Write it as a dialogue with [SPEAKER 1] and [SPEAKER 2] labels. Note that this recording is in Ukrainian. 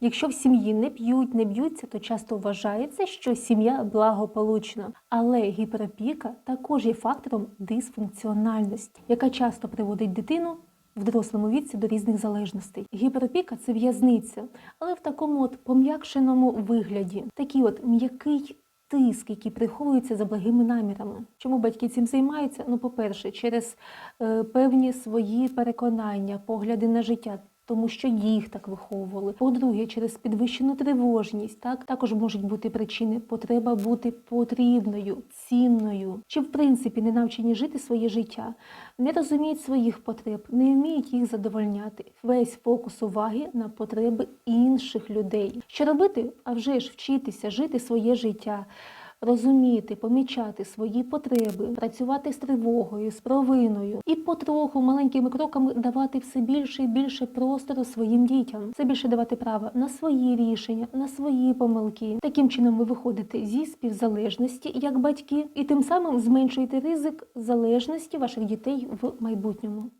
[SPEAKER 1] Якщо в сім'ї не п'ють, не б'ються, то часто вважається, що сім'я благополучна. Але гіперопіка також є фактором дисфункціональності, яка часто приводить дитину в дорослому віці до різних залежностей. Гіперопіка це в'язниця, але в такому от пом'якшеному вигляді. Такий от м'який тиск, який приховується за благими намірами. Чому батьки цим займаються? Ну, по-перше, через е, певні свої переконання, погляди на життя. Тому що їх так виховували. По-друге, через підвищену тривожність, так також можуть бути причини потреба бути потрібною, цінною, чи в принципі не навчені жити своє життя, не розуміють своїх потреб, не вміють їх задовольняти. Весь фокус уваги на потреби інших людей. Що робити? А вже ж вчитися жити своє життя. Розуміти, помічати свої потреби, працювати з тривогою, з провиною і потроху маленькими кроками давати все більше і більше простору своїм дітям. Це більше давати право на свої рішення, на свої помилки. Таким чином ви виходите зі співзалежності як батьки, і тим самим зменшуєте ризик залежності ваших дітей в майбутньому.